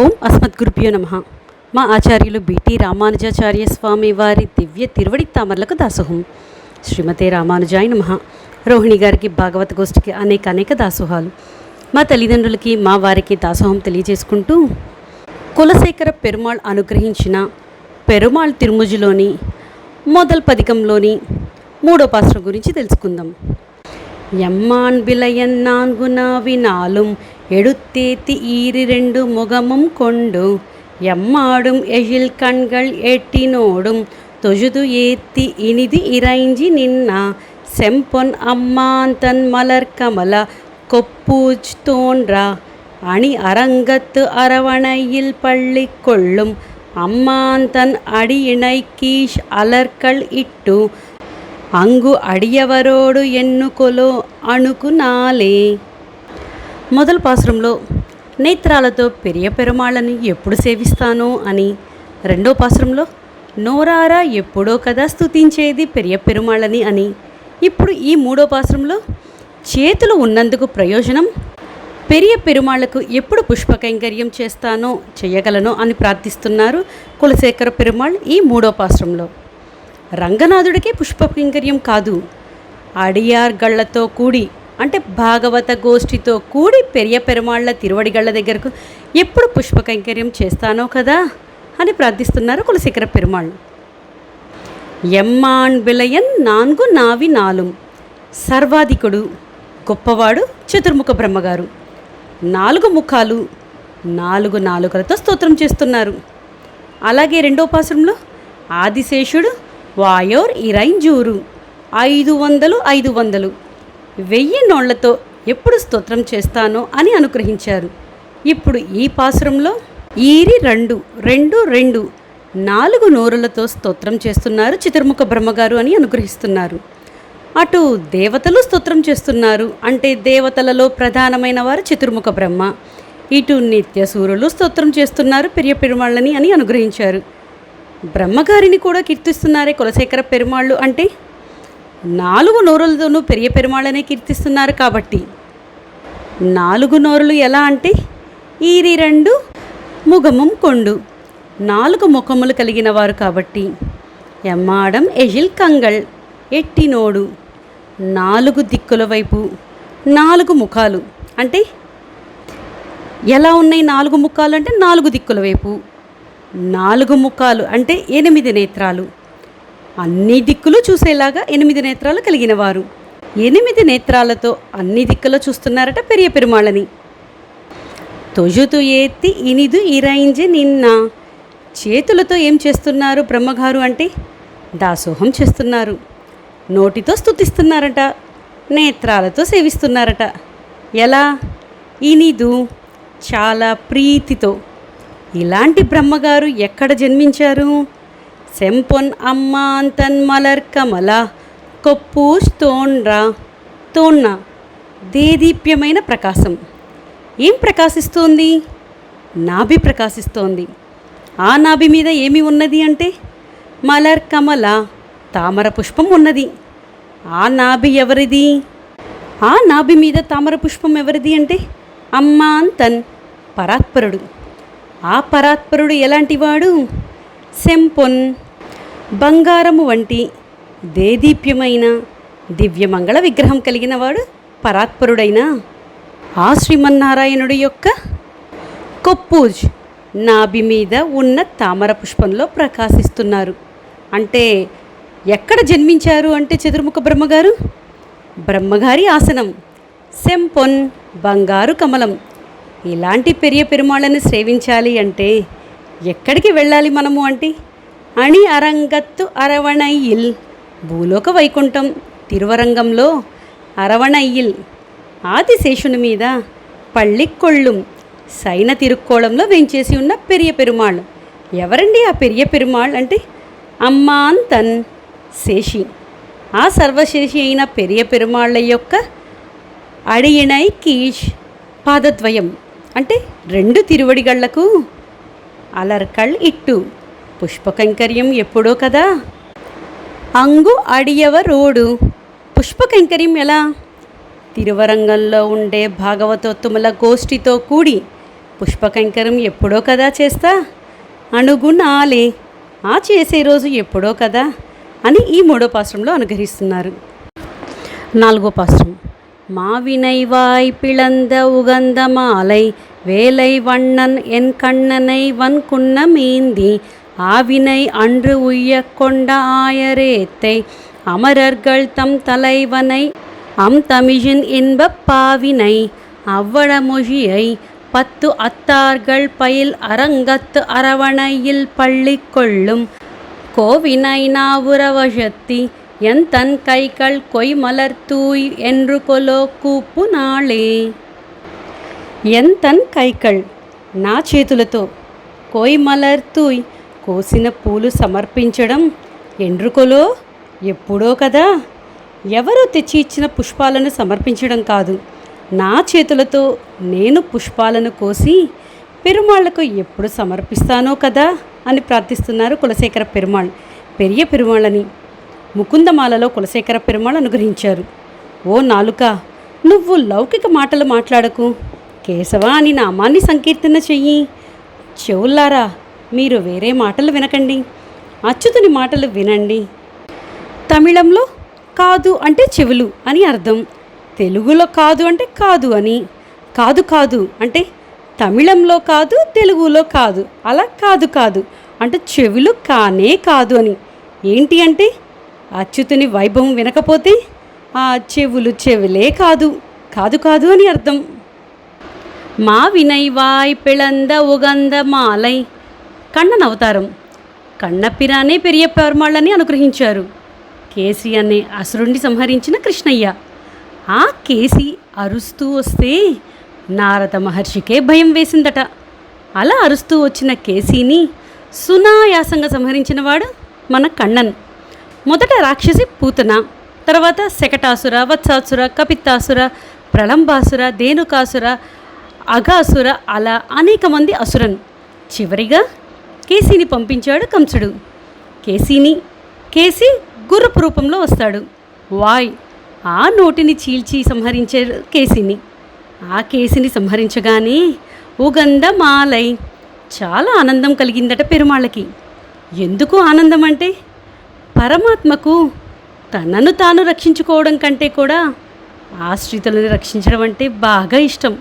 ఓం అస్మద్గురుభ్యో నమ మా ఆచార్యులు బిటి రామానుజాచార్య స్వామి వారి దివ్య తిరువడి తామర్లకు దాసోహం శ్రీమతే రామానుజాయ నమ రోహిణి గారికి భాగవత గోష్ఠికి అనేక అనేక దాసోహాలు మా తల్లిదండ్రులకి మా వారికి దాసోహం తెలియజేసుకుంటూ కులశేఖర పెరుమాళ్ అనుగ్రహించిన పెరుమాళ్ తిరుముజులోని మొదల్ పదికంలోని మూడో పాత్ర గురించి తెలుసుకుందాం எம்மான் விளையன் நான்கு நாவினாலும் எடுத்தேத்தி ஈரிரண்டு முகமும் கொண்டு எம்மாடும் எழில் கண்கள் எட்டினோடும் தொழுது ஏத்தி இனிது இறைஞ்சி நின்னா செம்பொன் அம்மான் தன் மலர் கமலா கொப்பூஜ் தோன்றா அணி அரங்கத்து அரவணையில் பள்ளி கொள்ளும் அம்மான் தன் அடியிணை கீஷ் அலர்கள் இட்டு அங்கு அடியவரோடு எண்ணுகொலோ அணுகுனாலே మొదలు పాసురంలో నేత్రాలతో పెరియ పెరుమాళ్ళని ఎప్పుడు సేవిస్తాను అని రెండో పాసురంలో నోరారా ఎప్పుడో కదా స్తుతించేది పెరియ పెరుమాళ్ళని అని ఇప్పుడు ఈ మూడో పాసురంలో చేతులు ఉన్నందుకు ప్రయోజనం పెరియ పెరుమాళ్ళకు ఎప్పుడు పుష్ప కైంకర్యం చేస్తానో చేయగలనో అని ప్రార్థిస్తున్నారు కులశేఖర పెరుమాళ్ ఈ మూడో పాసురంలో. రంగనాథుడికి పుష్పకింకర్యం కాదు అడియార్ గళ్ళతో కూడి అంటే భాగవత గోష్ఠితో కూడి పెరియ పెరుమాళ్ళ తిరువడిగళ్ళ దగ్గరకు ఎప్పుడు పుష్పకైంకర్యం చేస్తానో కదా అని ప్రార్థిస్తున్నారు కులశేఖర పెరుమాళ్ళు. ఎమ్మాన్ విలయన్ నాన్గు నావి నాలుం. సర్వాధికుడు గొప్పవాడు చతుర్ముఖ బ్రహ్మగారు. నాలుగు ముఖాలు నాలుగు నాలుకలతో స్తోత్రం చేస్తున్నారు. అలాగే రెండో పాశ్రంలో ఆదిశేషుడు వాయోర్ ఇరైంజూరు. ఐదు వందలు ఐదు వందలు. వెయ్యి నోళ్ళతో ఎప్పుడు స్తోత్రం చేస్తానో అని అనుగ్రహించారు. ఇప్పుడు ఈ పాసురంలో ఈరి రెండు రెండు రెండు నాలుగు నోరులతో స్తోత్రం చేస్తున్నారు చతుర్ముఖ బ్రహ్మగారు అని అనుగ్రహిస్తున్నారు. అటు దేవతలు స్తోత్రం చేస్తున్నారు అంటే దేవతలలో ప్రధానమైన వారు చతుర్ముఖ బ్రహ్మ. ఇటు నిత్యసూరులు స్తోత్రం చేస్తున్నారు పెరియ పెరుమాళ్ళని అని అనుగ్రహించారు. బ్రహ్మగారిని కూడా కీర్తిస్తున్నారే కులశేఖర పెరుమాళ్ళు అంటే నాలుగు నోరులతోనూ పెరియ పెరుమాళ్ళనే కీర్తిస్తున్నారు కాబట్టి. నాలుగు నోరులు ఎలా అంటే ఈరి రెండు ముఖముం కొండు. నాలుగు ముఖములు కలిగిన వారు కాబట్టి ఎమ్మాడం ఎజిల్ కంగళ్ ఎట్టినోడు నాలుగు దిక్కుల వైపు నాలుగు ముఖాలు. అంటే ఎలా ఉన్నాయి నాలుగు ముఖాలు అంటే నాలుగు దిక్కుల వైపు. నాలుగు ముఖాలు అంటే ఎనిమిది నేత్రాలు. అన్ని దిక్కులు చూసేలాగా ఎనిమిది నేత్రాలు కలిగిన వారు ఎనిమిది నేత్రాలతో అన్ని దిక్కులో చూస్తున్నారట పెరియ పెరుమాళ్ళని తొజుతు ఏత్తి ఇనిదు ఇరైంజి నిన్న. చేతులతో ఏం చేస్తున్నారు బ్రహ్మగారు అంటే? దాసోహం చేస్తున్నారు. నోటితో స్తుతిస్తున్నారట. నేత్రాలతో సేవిస్తున్నారట. ఎలా? ఇనిదు చాలా ప్రీతితో. ఇలాంటి బ్రహ్మగారు ఎక్కడ జన్మించారు? సెంపొన్ అమ్మాంతన్ మలర్ కమల కొప్పూస్ తోండ్రా తోన్న దేదీప్యమైన ప్రకాశం ఏం ప్రకాశిస్తోంది నాభి ప్రకాశిస్తోంది ఆ నాభి మీద ఏమి ఉన్నది అంటే మలర్ కమల తామర పుష్పం ఉన్నది ఆ నాభి ఎవరిది ఆ నాభి మీద తామర పుష్పం ఎవరిది అంటే అమ్మాంతన్ పరాత్పరుడు ఆ పరాత్పరుడు ఎలాంటివాడు సెంపొన్ బంగారము వంటి దేదీప్యమైన దివ్యమంగళ విగ్రహం కలిగినవాడు పరాత్పరుడైన ఆ శ్రీమన్నారాయణుడి యొక్క కొప్పూజ్ నాభి మీద ఉన్న తామర పుష్పంలో ప్రకాశిస్తున్నారు. అంటే ఎక్కడ జన్మించారు అంటే చతుర్ముఖ బ్రహ్మగారు? బ్రహ్మగారి ఆసనం సెంపొన్ బంగారు కమలం. ఇలాంటి పెరియ పెరుమాళ్ళని సేవించాలి అంటే ఎక్కడికి వెళ్ళాలి మనము అంటే అణి అరంగత్తు అరవణయ్యిల్. భూలోక వైకుంఠం తిరువరంగంలో అరవణయ్యిల్. ఆదిశేషుని మీద పళ్ళికొళ్ళుం సైన తిరుక్కోళంలో వెంచేసి ఉన్న పెరియ పెరుమాళ్. ఎవరండి ఆ పెరియ పెరుమాళ్ అంటే? అమ్మాన్ తన్ శేషి. ఆ సర్వశేషి అయిన పెరియ పెరుమాళ్ళ యొక్క అడియనై కీష్ పాదద్వయం. అంటే రెండు తిరువడిగళ్ళకు అలర్కళ్ ఇట్టు. పుష్పకైంకర్యం ఎప్పుడో కదా? అంగు అడియవ రోడు. పుష్పకైంకర్యం ఎలా? తిరువరంగంలో ఉండే భాగవతోత్తముల గోష్ఠితో కూడి పుష్పకైంకర్యం ఎప్పుడో కదా చేస్తా? అనుగుణాలే ఆ చేసే రోజు ఎప్పుడో కదా? అని ఈ మూడో పాశ్రంలో అనుగ్రహిస్తున్నారు. నాలుగో పాశ్రం. మా వినైవాయ్ పిళంద ఉగంధమాలై வேலை வண்ணன் என் கண்ணனை வன் குன்னமேந்தி ஆவினை அன்று உய்யக் கொண்ட ஆயரேத்தை அமரர்கள் தம் தலைவனை அம் தமிழின் இன்பப் பாவினை அவ்வள மொழியை பத்து அத்தார்கள் பயில் அரங்கத்து அரவணையில் பள்ளி கொள்ளும் கோவினை நாவுரவசத்தி என் தன் கைகள் கொய் மலர் தூய் என்று கொலோ கூப்பு நாளே. ఎన్ తన్ కైకళ్ నా చేతులతో కోయి మలర్ తూయ్ కోసిన పూలు సమర్పించడం ఎండ్రుకోలో? ఎప్పుడో కదా! ఎవరో తెచ్చి ఇచ్చిన పుష్పాలను సమర్పించడం కాదు. నా చేతులతో నేను పుష్పాలను కోసి పెరుమాళ్ళకు ఎప్పుడు సమర్పిస్తానో కదా! అని ప్రార్థిస్తున్నారు కులశేఖర పెరుమాళ్ పెరియ పెరుమాళ్ళని. ముకుందమాలలో కులశేఖర పెరుమాళ్ అనుగ్రహించారు. ఓ నాలుక నువ్వు లౌకిక మాటలు మాట్లాడకు. కేశవ అని నామాన్ని సంకీర్తన చెయ్యి. చెవుల్లారా మీరు వేరే మాటలు వినకండి. అచ్యుతుని మాటలు వినండి. తమిళంలో కాదు అంటే చెవులు అని అర్థం. తెలుగులో కాదు అంటే కాదు అని. కాదు కాదు అంటే తమిళంలో కాదు తెలుగులో కాదు. అలా కాదు కాదు అంటే చెవులు కానే కాదు అని. ఏంటి అంటే? అచ్యుతుని వైభవం వినకపోతే ఆ చెవులు చెవులే కాదు. కాదు కాదు అని అర్థం. மாவினை வாய் பிளந்த உகந்த మాలై కన్నన్ అవతారం కన్నపిరానే పెరియ పెరమాళ్ళని అనుగ్రహించారు కేసి అనే అసురుణ్ణి సంహరించిన కృష్ణయ్య ఆ కేసి అరుస్తూ వస్తే నారద మహర్షికే భయం వేసిందట అలా అరుస్తూ వచ్చిన కేసీని సునాయాసంగా సంహరించినవాడు మన కన్నన్ మొదట రాక్షసి పూతన తర్వాత శకటాసుర వత్సాసుర కపిత్తాసుర ప్రళంబాసుర దేనుకాసుర అఘాసుర అలా అనేక మంది అసురన్. చివరిగా కేసీని పంపించాడు కంసుడు. కేసీని కేసీ గుర్రపు రూపంలో వస్తాడు. వాయ్! ఆ నోటిని చీల్చి సంహరించారు కేసీని. ఆ కేసిని సంహరించగానే ఉగంధ మాలై చాలా ఆనందం కలిగిందట పెరుమాళ్ళకి. ఎందుకు ఆనందం అంటే పరమాత్మకు తనను తాను రక్షించుకోవడం కంటే కూడా ఆశ్రితులను రక్షించడం అంటే బాగా ఇష్టం.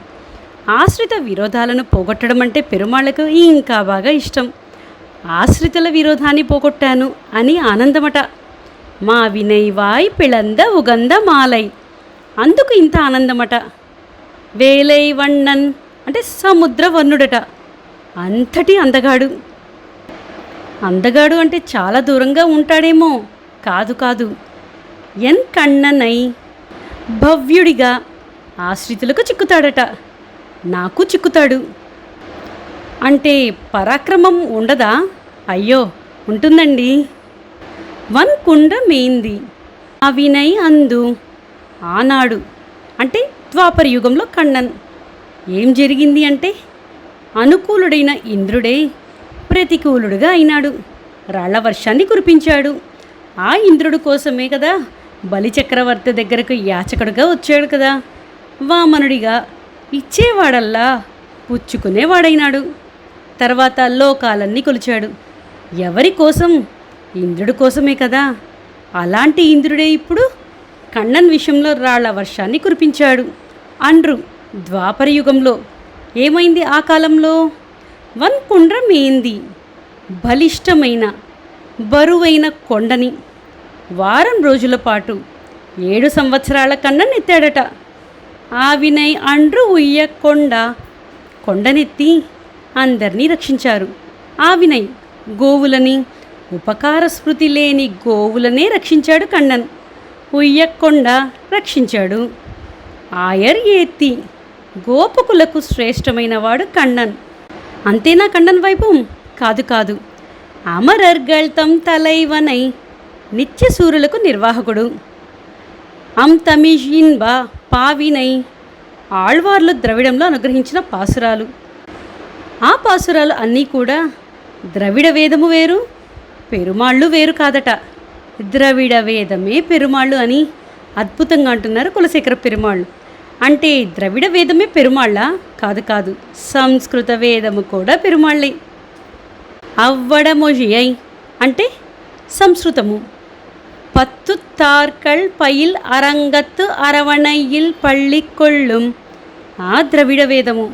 ఆశ్రిత విరోధాలను పోగొట్టడం అంటే పెరుమాళ్ళకు ఇంకా బాగా ఇష్టం. ఆశ్రితుల విరోధాన్ని పోగొట్టాను అని ఆనందమట. మా వినయ్ పిళంద ఉగంద మాలై. అందుకు ఇంత ఆనందమట. వేలై వన్నన్ అంటే సముద్ర వర్ణుడట అంతటి అందగాడు. అందగాడు అంటే చాలా దూరంగా ఉంటాడేమో. కాదు కాదు. ఎన్ కన్ననై భవ్యుడిగా ఆశ్రితులకు చిక్కుతాడట. నాకు చిక్కుతాడు. అంటే పరాక్రమం ఉండదా? అయ్యో ఉంటుందండి. వన్ కుండ మేయింది అవినయ్ అందు. ఆనాడు. అంటే ద్వాపర యుగంలో కన్నన్. ఏం జరిగింది అంటే? అనుకూలుడైన ఇంద్రుడే ప్రతికూలుడుగా అయినాడు. రాళ్ళ వర్షాన్ని కురిపించాడు. ఆ ఇంద్రుడు కోసమే కదా బలిచక్రవర్తి దగ్గరకు యాచకుడుగా వచ్చాడు కదా. వామనుడిగా ఇచ్చేవాడల్లా పుచ్చుకునేవాడైనాడు. తర్వాత లోకాలన్నీ కొలిచాడు. ఎవరి కోసం? ఇంద్రుడి కోసమే కదా. అలాంటి ఇంద్రుడే ఇప్పుడు కన్నన్ విషయంలో రాళ్ళ వర్షాన్ని కురిపించాడు. అండ్రు ద్వాపర యుగంలో ఏమైంది ఆ కాలంలో? వన్ కుండ్రం ఏంది బలిష్టమైన బరువైన కొండని. వారం రోజుల పాటు ఏడు సంవత్సరాల కన్నా నెత్తాడట ఆవినై అండ్రు ఉయ్యకొండ కొండనెత్తి అందరినీ రక్షించారు. ఆవినై గోవులని ఉపకార స్మృతి లేని గోవులనే రక్షించాడు కన్నన్. ఉయ్యకొండ రక్షించాడు. ఆయర్ ఏత్తి గోపకులకు శ్రేష్టమైనవాడు కన్నన్. అంతేనా కన్నన్ వైపు? కాదు కాదు. అమరర్గల్తం తలైవనై నిత్యసూరులకు నిర్వాహకుడు. అం తమిషిన్బా పావినై ఆళ్వార్లు ద్రవిడంలో అనుగ్రహించిన పాసురాలు. ఆ పాసురాలు అన్నీ కూడా ద్రవిడ వేదము వేరు పెరుమాళ్ళు వేరు కాదట. ద్రవిడ వేదమే పెరుమాళ్ళు అని అద్భుతంగా అంటున్నారు కులశేఖర పెరుమాళ్ళు. అంటే ద్రవిడ వేదమే పెరుమాళ్ళ? కాదు కాదు సంస్కృత వేదము కూడా పెరుమాళ్ళే. అవ్వడమొழிయై అంటే సంస్కృతము. పత్తు తార్కల్ పైల్ అరంగత్తు பள்ளி పళ్ళికొళ్ళుం ఆ ద్రవిడ వేదము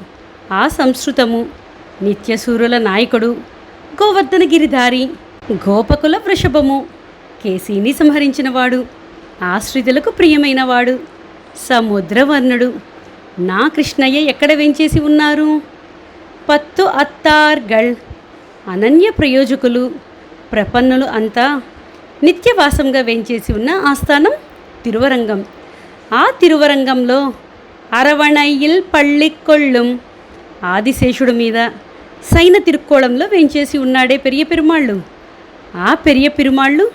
ఆ సంస్కృతము నిత్యసూరుల నాయకుడు గోవర్ధన గిరిధారి గోపకుల వృషభము కేసీని సంహరించినవాడు ఆశ్రితులకు ప్రియమైనవాడు సముద్రవర్ణుడు నా కృష్ణయ్య ఎక్కడ వెంచేసి ఉన్నారు పత్తు అత్తార్గళ్ అనన్య ప్రయోజకులు ప్రపన్నులు అంతా నిత్యవాసంగా వెంచేసి ఉన్న ఆస్థానం తిరువరంగం. ఆ తిరువరంగంలో అరవణయ్యిల్ పళ్ళికొళ్ళుం ఆదిశేషుడు మీద సైన తిరుక్కోళంలో వెంచేసి ఉన్నాడే పెరియ పెరుమాళ్ళు. ఆ పెరియ పెరుమాళ్ళు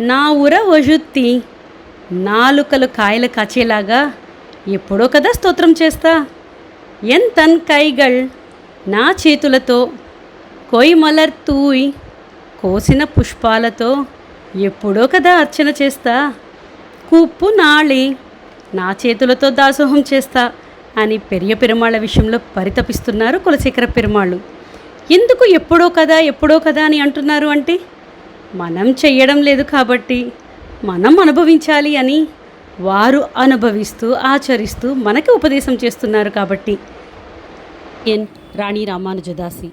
నా ఊర వజుత్తి నాలుకలు కాయలు కాచేలాగా ఎప్పుడో కదా స్తోత్రం చేస్తా. ఎన్ తన్ కైగళ్ నా చేతులతో కొయ్మలర్ తూయ్ కోసిన పుష్పాలతో ఎప్పుడో కదా అర్చన చేస్తా. కుప్పు నాళి నా చేతులతో దాసోహం చేస్తా అని పెరియ పెరుమాళ్ళ విషయంలో పరితపిస్తున్నారు కులశేఖర పెరుమాళ్ళు. ఎందుకు ఎప్పుడో కదా ఎప్పుడో కదా అని అంటున్నారు అంటే మనం చెయ్యడం లేదు కాబట్టి మనం అనుభవించాలి అని వారు అనుభవిస్తూ ఆచరిస్తూ మనకి ఉపదేశం చేస్తున్నారు కాబట్టి. ఎన్. రాణి రామానుజదాసి.